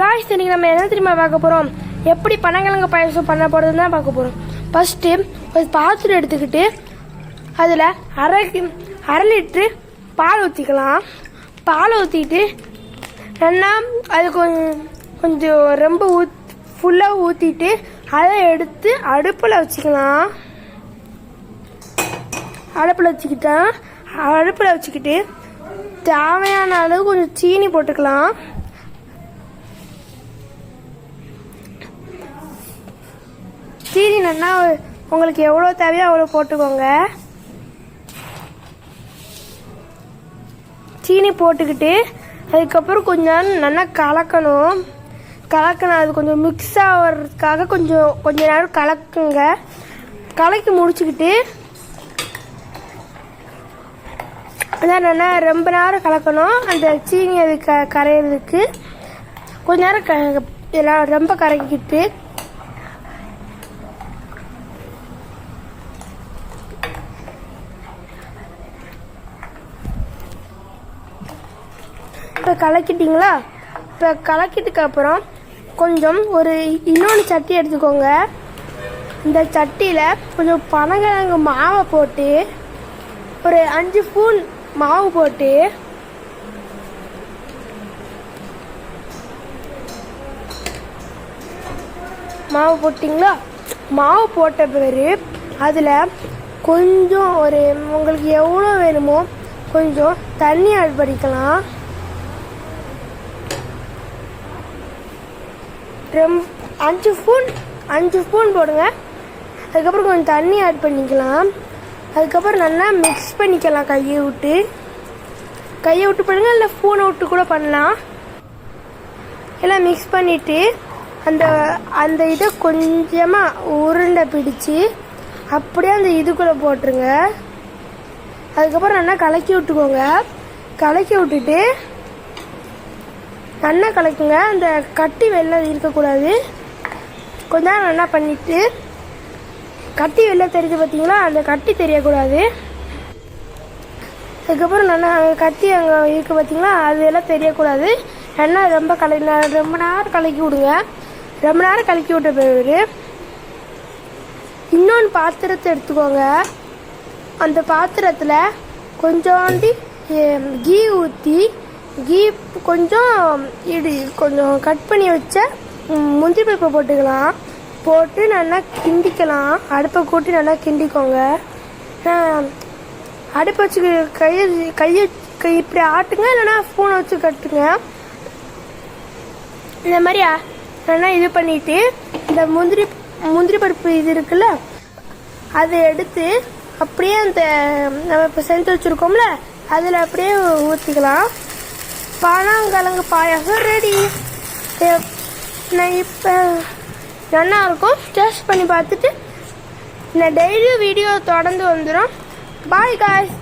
Guys இன்னைக்கு நம்ம என்ன தெரியுமா பார்க்க போகிறோம் எப்படி பனங்கிழங்கு பாயசம் பண்ண போகிறதுன்னு தான் பார்க்க போகிறோம் ஃபஸ்ட்டு ஒரு பாத்திரம் எடுத்துக்கிட்டு அதில் அரை அரை லிட்ரு பால் ஊற்றிக்கலாம் பால் ஊற்றிட்டு நல்லா அது கொஞ்சம் கொஞ்சம் ரொம்ப ஊத் ஃபுல்லாக ஊற்றிட்டு அதை எடுத்து அடுப்பில் வச்சுக்கலாம். அடுப்பில் வச்சுக்கிட்டா அடுப்பில் வச்சுக்கிட்டு தேவையான அளவு கொஞ்சம் சீனி போட்டுக்கலாம். சீனி நல்லா உங்களுக்கு எவ்வளோ தேவையோ அவ்வளோ போட்டுக்கோங்க. சீனி போட்டுக்கிட்டு அதுக்கப்புறம் கொஞ்சம் நேரம் நல்லா கலக்கணும். கலக்கணும் அது கொஞ்சம் மிக்ஸ் ஆகிறதுக்காக கொஞ்சம் கொஞ்ச நேரம் கலக்குங்க. கலக்கி முடிச்சுக்கிட்டு அதான் நல்லா ரொம்ப நேரம் கலக்கணும். அந்த சீனி அது க கரையிறதுக்கு. கொஞ்ச நேரம் க எல்லாம் ரொம்ப கரைக்கிட்டு இப்போ கலக்கிட்டீங்களா? இப்போ கலக்கிட்டுக்கு அப்புறம் கொஞ்சம் ஒரு இன்னொன்று சட்டி எடுத்துக்கோங்க. இந்த சட்டியில் கொஞ்சம் பனங்கிழங்கு மாவை போட்டு ஒரு அஞ்சு ஸ்பூன் மாவு போட்டு மாவு போட்டிங்களா? மாவு போட்ட பிறகு அதில் கொஞ்சம் ஒரு உங்களுக்கு எவ்வளோ வேணுமோ கொஞ்சம் தண்ணி ஆட் பண்ணிக்கலாம். ரெம் அஞ்சு ஸ்பூன் அஞ்சு ஸ்பூன் போடுங்க. அதுக்கப்புறம் கொஞ்சம் தண்ணி ஆட் பண்ணிக்கலாம். அதுக்கப்புறம் நல்லா மிக்ஸ் பண்ணிக்கலாம் கையை விட்டு. கையை விட்டு பண்ணுங்க இல்லை ஸ்பூனை விட்டு கூட பண்ணலாம். எல்லாம் மிக்ஸ் பண்ணிவிட்டு அந்த அந்த இதை கொஞ்சமாக உருண்டை பிடிச்சி அப்படியே அந்த இதுக்குள்ளே போட்டுருங்க. அதுக்கப்புறம் நல்லா கலக்கி விட்டுக்கோங்க. கலக்கி விட்டுட்டு நல்லா கலக்குங்க. அந்த கட்டி வெளில இருக்கக்கூடாது. கொஞ்ச நேரம் நல்லா பண்ணிவிட்டு கட்டி வெளில தெரிஞ்சு பார்த்தீங்களா அந்த கட்டி தெரியக்கூடாது. அதுக்கப்புறம் நல்லா கத்தி அங்கே இருக்குது பார்த்தீங்களா அதெல்லாம் தெரியக்கூடாது. எண்ணெய் ரொம்ப கலை ரொம்ப நேரம் கலக்கி விடுங்க. ரொம்ப நேரம் கலக்கி விட்ட பிறகு இன்னொன்று பாத்திரத்தை எடுத்துக்கோங்க. அந்த பாத்திரத்தில் கொஞ்சோண்டி கீ ஊற்றி கீ கொஞ்சம் இடி கொஞ்சம் கட் பண்ணி வச்ச முந்திரி பருப்பை போட்டுக்கலாம். போட்டு நல்லா கிண்டிக்கலாம். அடுப்பை கூட்டி நல்லா கிண்டிக்கோங்க. அடுப்பை வச்சு கையை கையை கை இப்படி ஆட்டுங்க இல்லைன்னா ஸ்பூனை வச்சு கட்டுங்க. இந்த மாதிரி நல்லா இது பண்ணிட்டு இந்த முந்திரி முந்திரி பருப்பு இது இருக்குல்ல அதை எடுத்து அப்படியே அந்த நம்ம இப்போ செஞ்சு வச்சுருக்கோம்ல அதில் அப்படியே ஊற்றிக்கலாம் பனங்கிழங்கு பாயாசம் ரெடி நான் இப்போ நல்லா இருக்கும் டேஸ்ட் பண்ணி பார்த்துட்டு நான் டெய்லியும் வீடியோ தொடர்ந்து வந்துடும் பாய் காய்ஸ்